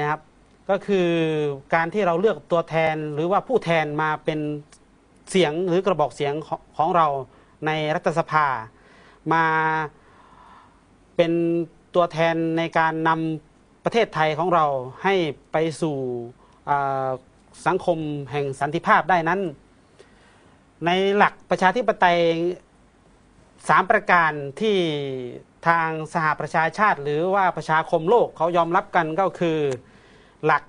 นะครับ ก็คือการที่เราเลือกตัวแทนหรือว่าผู้แทนมาเป็นเสียงหรือกระบอกเสียงของเราในรัฐสภา มาเป็นตัวแทนในการนำประเทศไทยของเราให้ไปสู่สังคมแห่งสันติภาพได้นั้น ในหลักประชาธิปไตย สามประการที่ทางสหประชาชาติ หรือว่าประชาคมโลกเขายอมรับกันก็คือหลัก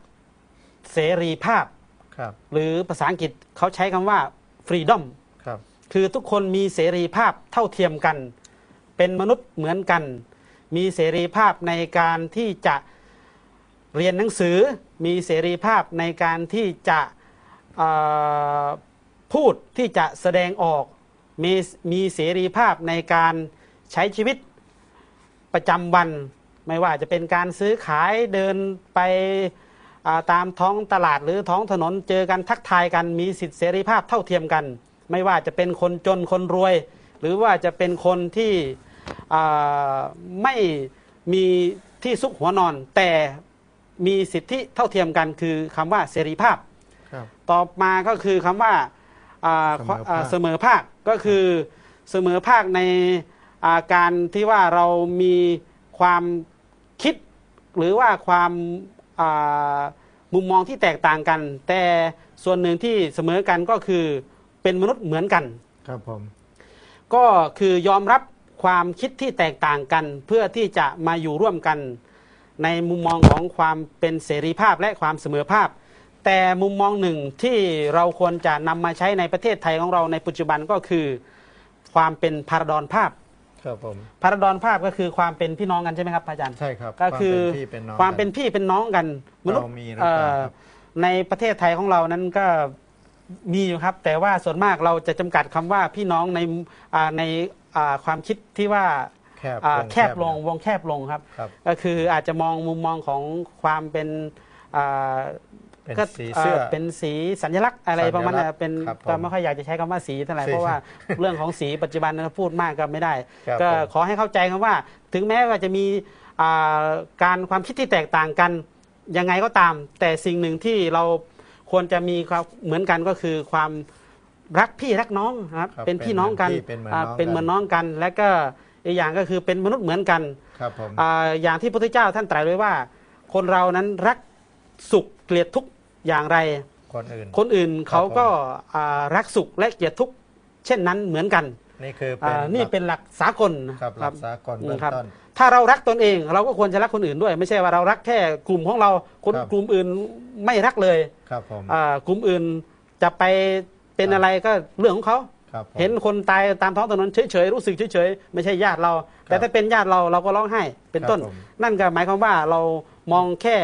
เสรีภาพครับหรือภาษาอังกฤษเขาใช้คำว่า freedom ครับคือทุกคนมีเสรีภาพเท่าเทียมกัน เป็นมนุษย์เหมือนกัน มีเสรีภาพในการที่จะเรียนหนังสือ มีเสรีภาพในการที่จะเอ่อพูดที่จะแสดงออก มีมีเสรีภาพในการใช้ชีวิตประจำวัน ไม่ว่าจะเป็นการซื้อขายเดินไปอ่าตามท้องตลาดหรือท้องถนนเจอกันทักทายกันมีสิทธิเสรีภาพเท่าเทียมกัน ไม่ว่าจะเป็นคนจนคนรวย หรือว่าจะเป็นคนที่อ่าไม่มีที่ซุกหัวนอน แต่มีสิทธิเท่าเทียมกันคือคำว่าเสรีภาพครับต่อมาก็คือคำว่าอ่าเสมอภาค อ่าเสมอภาคก็คือเสมอภาคในอ่าการที่ว่าเรามีความคิดหรือว่าความอ่ามุมมองที่แตกต่างกัน แต่ส่วนหนึ่งที่เสมอกันก็คือเป็นมนุษย์เหมือนกันครับผมก็คือยอมรับความคิดที่แตกต่างกัน เพื่อที่จะมาอยู่ร่วมกัน ในมุมมองของความเป็นเสรีภาพและความเสมอภาพ แต่มุมมองหนึ่งที่เราควรจะนำมาใช้ในประเทศไทยของเราในปัจจุบันก็คือ ความเป็นพาราดอนภาพครับผมพาราดอนภาพก็คือความเป็นพี่น้องกันใช่ไหมครับอาจารย์ใช่ครับก็คือวามเป็นพี่เป็นน้องความเป็นกัพี่เป็นน้องกันมนุษย์เรามีหรือเปล่าเอ่อครับในประเทศไทยของเรานั้นก็มีอยู่ครับ แต่ว่าส่วนมากเราจะจำกัดคำว่าพี่น้องในอ่าในอ่าความคิดที่ว่าแคบอ่าวงแคบลงวงแคบลงครับครับ ก็คืออาจจะมองมุมมองของความเป็น อ่าเป็นก็สีเสื้ออ่าเป็นสีสัญลักษณ์อะไรประมาณนั้นสัญลักษณ์เป็นครับผมก็ไม่ค่อยอยากจะใช้คำว่าสีเท่าไหร่สีเพราะว่าเรื่องของสีปัจจุบันนั้นพูดมากก็ไม่ได้ ครับก็ผมขอให้เข้าใจคำว่า ถึงแม้ว่าจะมีอ่าการความคิดที่แตกต่างกันยังไงก็ตาม แต่สิ่งหนึ่งที่เราควรจะมีความเหมือนกันก็คือความรักพี่รักน้องนะครับครับเป็นพี่น้องกันเป็นเหมือนพี่อ่าเป็นเป็นเหเหมืมืออนนน้น้อองงกัน และก็อีกอย่างก็คือเป็นมนุษย์เหมือนกัน ครับผม อ่าอย่างที่พระพุทธเจ้าท่านตรัสไว้ว่า คนเรานั้นรักสุขเกลียดทุกข์ อย่างไร คนอื่น คนอื่นเขาผมก็อ่ารักสุขและเกลียดทุกข์เช่นนั้นเหมือนกันนี่คือเป็นอ่านี่หลักเป็นหลักสากลนะครับหลักสากลเบื้องครับต้น ถ้าเรารักตนเองเราก็ควรจะรักคนอื่นด้วย ไม่ใช่ว่าเรารักแค่กลุ่มของเราคนครับ กลุ่มอื่นไม่รักเลยครับผมอ่ากลุ่มอื่นจะไปเป็นอะไรก็เรื่องของเขา ครับผม เห็นคนตายตามท้องถนนเฉยๆรู้สึกเฉยๆไม่ใช่ญาติเรา แต่ถ้าเป็นญาติเราเราก็ร้องไห้เป็นต้น ครับผมนั่นก็หมายความว่าเรามองแค่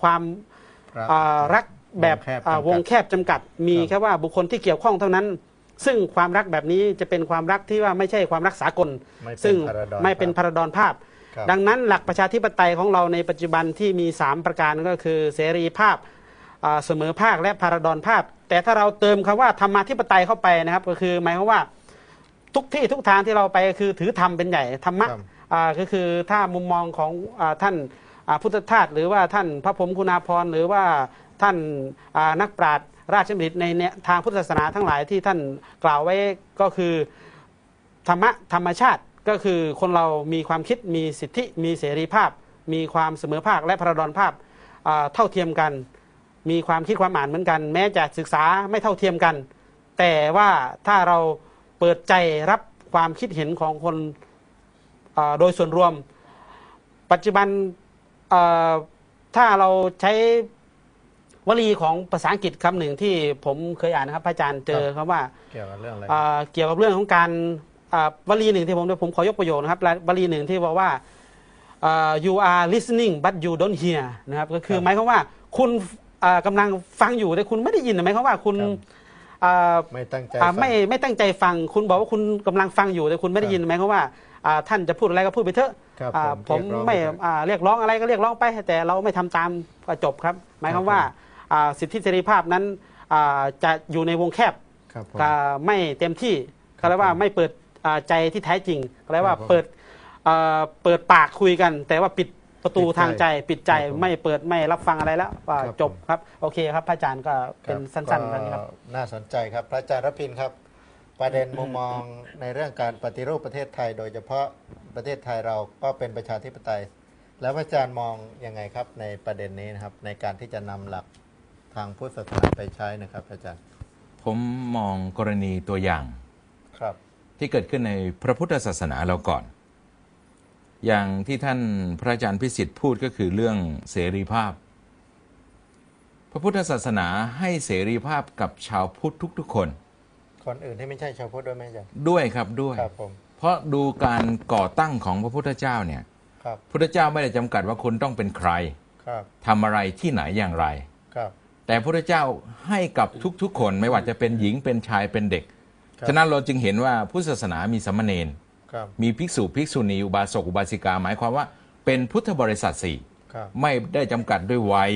ความค รับอ่ารักแบบวงแคบอ่าจำกัดวงแคบจำกัด มีครับแค่ว่าบุคคลที่เกี่ยวข้องเท่านั้น ซึ่งความรักแบบนี้จะเป็นความรักที่ว่าไม่ใช่ความรักสากลไม่เป็นซึ่งพาราดอนไม่เป็นภาพพาราดอนภาพครับดังนั้นหลักประชาธิปไตยของเราในปัจจุบันที่มี 3 ประการก็คือเสรีภาพอ่าเสมอภาคและพาราดอนภาพ แต่ถ้าเราเติมคำว่าธรรมาธิปไตยเข้าไปนะครับ ก็คือหมายความว่าทุกที่ทุกทางที่เราไปก็คือถือธรรมเป็นใหญ่ธรรมะครับอ่าก็คือถ้ามุมมองของอาท่านอ่า พุทธทาสหรือว่าท่านพระพรมคุณาภรณ์หรือว่าท่านนักปราชญ์ราชบัณฑิตในทางพุทธศาสนาทั้งหลายที่ท่านกล่าวไว้ก็คือธรรมะธรรมชาติก็คือคนเรามีความคิดมีสิทธิมีเสรีภาพ มีความเสมอภาคและพระดอนภาพเท่าเทียมกัน มีความคิดความอ่านเหมือนกัน แม้จะศึกษาไม่เท่าเทียมกัน แต่ว่าถ้าเราเปิดใจรับความคิดเห็นของคนโดยส่วนรวม ปัจจุบัน ถ้าเราใช้วลีของภาษาอังกฤษคำหนึ่งที่ผมเคยอ่านนะครับพระอาจารย์เจอคำว่าเกี่ยวกับเรื่องอะไรอ่าเกี่ยวกับเรื่องของการอ่าวลีหนึ่งที่ผมผมขอยกประโยชน์นะครับวลีหนึ่งที่บอกว่าอ่า you are listening but you don't hear นะครับก็คือหมายความว่าคุณอ่ากำลังฟังอยู่แต่คุณไม่ได้ยินหมายความว่าคุณอ่าไม่ตั้งใจอ่าฟังไม่ไม่ตั้งใจฟัง คุณบอกว่าคุณกำลังฟังอยู่แต่คุณไม่ได้ยินหมายความว่าอ่า ท่านจะพูดอะไรก็พูดไปเถอะครับอ่าผผมมเรียกร้องไม่ไปเถอะอ่าเรียกร้องอะไรก็เรียกร้องไป แต่เราไม่ทำตามก็จบครับ หมายความว่าอ่าสิทธิเสรีภาพนั้นอ่าจะอยู่ในวงแคบ ครับผม ก็ไม่เต็มที่ครัก็บเรียกว่าผมไม่เปิดอ่าใจที่แท้จริงก็เรียกว่าครับผมเปิดอ่าเปิดปากคุยกัน แต่ว่าปิดประตูปิดใจทางใจ ปิดใจครับผมไม่เปิดไม่รับฟังอะไรแล้วว่าครับจบครับ โอเคครับพระอาจารย์ก็เป็นครับสั้นๆกันนี้ครับ ก็น่าสนใจครับ พระอาจารย์รพินครับ ประเด็นมุมมองในเรื่องการปฏิรูปประเทศไทย โดยเฉพาะประเทศไทยเราก็เป็นประชาธิปไตย แล้วพระอาจารย์มองยังไงครับในประเด็นนี้นะครับ ในการที่จะนำหลักทางพุทธศาสนาไปใช้นะครับพระอาจารย์ ผมมองกรณีตัวอย่างครับ ที่เกิดขึ้นในพระพุทธศาสนาเราก่อน อย่างที่ท่านพระอาจารย์พิสิทธิ์พูดก็คือเรื่องเสรีภาพ พระพุทธศาสนาให้เสรีภาพกับชาวพุทธทุกๆคน คนอื่นที่ไม่ใช่ชาวพุทธด้วยไหมอาจารย์ด้วยครับด้วยครับผมเพราะดูการก่อตั้งของพระพุทธเจ้าเนี่ยครับพุทธเจ้าไม่ได้จำกัดว่าคุณต้องเป็นใครครับทำอะไรที่ไหนอย่างไรครับ แต่พระพุทธเจ้าให้กับทุกๆ คนไม่ว่าจะเป็นหญิงเป็นชายเป็นเด็กครับฉะนั้นเราจึงเห็นว่าพุทธศาสนามีสามเณรครับมีภิกษุภิกษุณีอุบาสกอุบาสิกาหมายความว่าเป็นพุทธบริษัทสี่ครับไม่ได้จำกัดด้วยวัย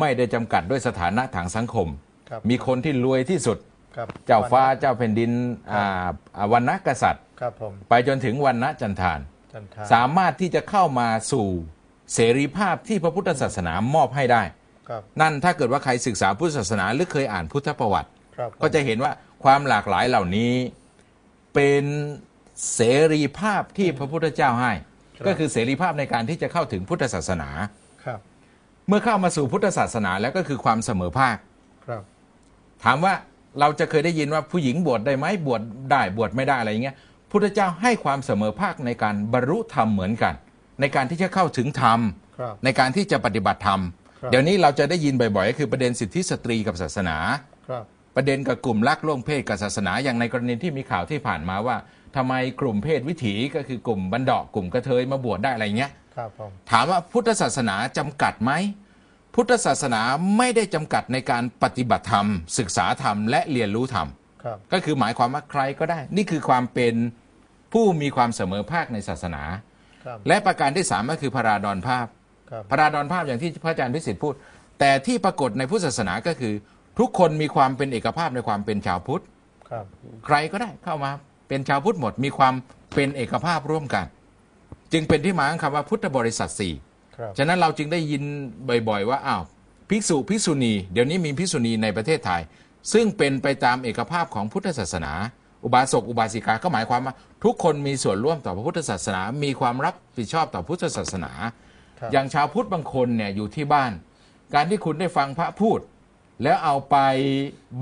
ไม่ได้จำกัดด้วยสถานะทางสังคมครับมีคนที่รวยที่สุด ครับเจ้าฟ้าเจ้าแผ่นดินอ่าอ่าวันณกษัตริย์ครับผมไปจนถึงวันณจันทานจันทาสามารถที่จะเข้ามาสู่เสรีภาพที่พระพุทธศาสนามอบให้ได้ครับนั่นถ้าเกิดว่าใครศึกษาพุทธศาสนาหรือเคยอ่านพุทธประวัติครับผมก็จะเห็นว่าความหลากหลายเหล่านี้เป็นเสรีภาพที่พระพุทธเจ้าให้ ก็คือเสรีภาพในการที่จะเข้าถึงพุทธศาสนาครับเมื่อเข้ามาสู่พุทธศาสนาแล้วก็คือความเสมอภาคครับถามว่า เราจะเคยได้ยินว่าผู้หญิงบวชได้ไหมบวชได้บวชไม่ได้อะไรอย่างเงี้ยพุทธเจ้าให้ความเสมอภาคในการบรรลุธรรมเหมือนกัน ในการที่จะเข้าถึงธรรมครับในการที่จะปฏิบัติธรรมครับเดี๋ยวนี้เราจะได้ยินบ่อยๆ ก็คือประเด็นสิทธิสตรีกับศาสนาครับประเด็นกับกลุ่มลักล่วงเพศกับศาสนา อย่างในกรณีที่มีข่าวที่ผ่านมาว่าทำไมกลุ่มเพศวิถีก็คือกลุ่มบันดาะกลุ่มกระเทยมาบวชได้อะไรเงี้ยครับผมถามว่าพุทธศาสนาจำกัดไหม พุทธศาสนาไม่ได้จำกัดในการปฏิบัติธรรม ศึกษาธรรมและเรียนรู้ธรรม ครับก็คือหมายความว่าใครก็ได้ นี่คือความเป็นผู้มีความเสมอภาคในศาสนา ครับและประการที่สามก็คือพระราดอนภาพ ครับพระราดอนภาพอย่างที่พระอาจารย์พิสิทธิ์พูด แต่ที่ปรากฏในพุทธศาสนาก็คือ ทุกคนมีความเป็นเอกภาพในความเป็นชาวพุทธ ครับ ใครก็ได้เข้ามาเป็นชาวพุทธหมดมีความเป็นเอกภาพร่วมกัน จึงเป็นที่มาของคำว่าพุทธบริษัทสี่ ครับฉะนั้นเราจึงได้ยินบ่อย ๆ ว่าอ้าวภิกษุภิกษุณีเดี๋ยวนี้มีภิกษุณีในประเทศไทย ซึ่งเป็นไปตามเอกภาพของพุทธศาสนา อุบาสกอุบาสิกาก็หมายความว่า ทุกคนมีส่วนร่วมต่อพระพุทธศาสนา มีความรับผิดชอบต่อพุทธศาสนาครับอย่างชาวพุทธบางคนเนี่ยอยู่ที่บ้าน การที่คุณได้ฟังพระพูด แล้วเอาไป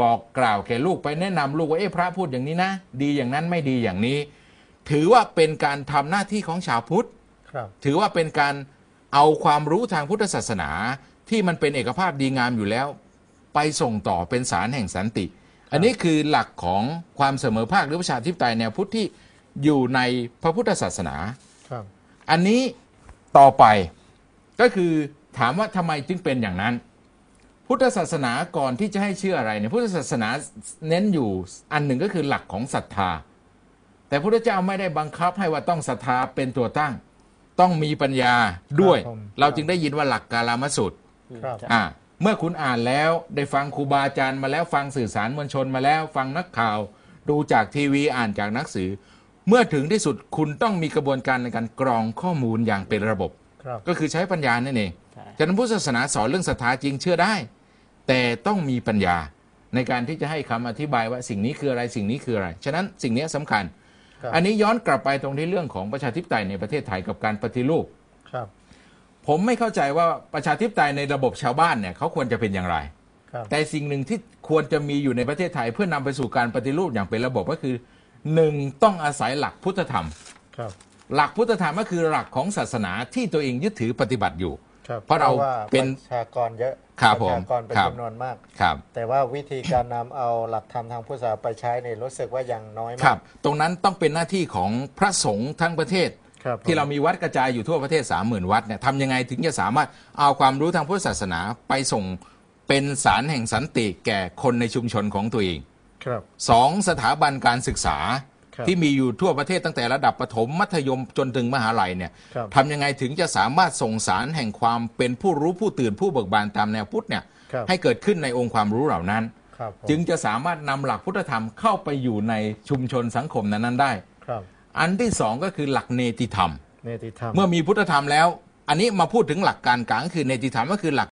บอกกล่าวแก่ลูกไปแนะนำลูกว่าเอ๊ะพระพูดอย่างนี้นะ ดีอย่างนั้นไม่ดีอย่างนี้ ถือว่าเป็นการทำหน้าที่ของชาวพุทธครับถือว่าเป็นการ เอาความรู้ทางพุทธศาสนาที่มันเป็นเอกภาพดีงามอยู่แล้ว ไปส่งต่อเป็นสารแห่งสันติ อันนี้คือหลักของความเสมอภาคหรือประชาธิปไตยแนวพุทธที่อยู่ในพระพุทธศาสนาครับอันนี้ต่อไปก็คือถามว่าทำไมจึงเป็นอย่างนั้น พุทธศาสนาก่อนที่จะให้เชื่ออะไรเนี่ยพุทธศาสนาเน้นอยู่อันหนึ่งก็คือหลักของศรัทธา แต่พระพุทธเจ้าไม่ได้บังคับให้ว่าต้องศรัทธาเป็นตัวตั้ง ต้องมีปัญญาด้วย ครับผมเราจึงได้ยินว่าหลักกาลามสูตรครับ อ่าเมื่อคุณอ่านแล้วได้ฟังครูบาอาจารย์มาแล้วฟังสื่อสารมวลชนมาแล้ว ฟังนักข่าว ดูจากทีวีอ่านจากหนังสือ เมื่อถึงที่สุดคุณต้องมีกระบวนการในการกรองข้อมูลอย่างเป็นระบบ ครับ ก็คือใช้ปัญญานั่นเองใช่ ฉะนั้นพุทธศาสนาสอนเรื่องศรัทธาจริงเชื่อได้ แต่ต้องมีปัญญาในการที่จะให้คำอธิบายว่าสิ่งนี้คืออะไรสิ่งนี้คืออะไร ฉะนั้นสิ่งนี้สำคัญครับ อันนี้ย้อนกลับไปตรงที่เรื่องของประชาธิปไตยในประเทศไทยกับการปฏิรูปครับ ผมไม่เข้าใจว่าประชาธิปไตยในระบบชาวบ้านเนี่ยเขาควรจะเป็นอย่างไรครับแต่สิ่งหนึ่งที่ควรจะมีอยู่ในประเทศไทย เพื่อนำไปสู่การปฏิรูปอย่างเป็นระบบก็คือหนึ่งต้องอาศัยหลักพุทธธรรมครับ หลักพุทธธรรมก็คือหลักของศาสนาที่ตัวเองยึดถือปฏิบัติอยู่ครับ เพราะเราว่าเป็นประชากรเยอะครับผมประชากรเป็นครับจำนวนมากครับแต่ว่าวิธีการนำเอาหลักธรรมทางพุทธศาสนาไปใช้เนี่ยรู้สึกว่ายังน้อยคมารักบตรงนั้นต้องเป็นหน้าที่ของพระสงฆ์ทั้งประเทศครับผมที่เรามีวัดกระจายอยู่ทั่วประเทศ30,000วัดเนี่ยทำยังไงถึงจะสามารถเอาความรู้ทางพุทธศาสนาไปส่งเป็นสารแห่งสันติแก่คนในชุมชนของตัวเองครับสองสถาบันการศึกษาครับ ที่มีอยู่ทั่วประเทศตั้งแต่ระดับประถมมัธยมจนถึงมหาลัยเนี่ยครับทำยังไงถึงจะสามารถส่งสารแห่งความเป็นผู้รู้ผู้ตื่นผู้เบิกบานตามแนวพุทธเนี่ยครับให้เกิดขึ้นในองค์ความรู้เหล่านั้นครับผมจึงจะสามารถนำหลักพุทธธรรมเข้าไปอยู่ในชุมชนสังคมนั้นๆได้ครับอันที่สองก็คือหลักเนติธรรมเนติธรรม เมื่อมีพุทธธรรมแล้ว อันนี้มาพูดถึงหลักการกลางก็คือในติธรรมก็คือหลัก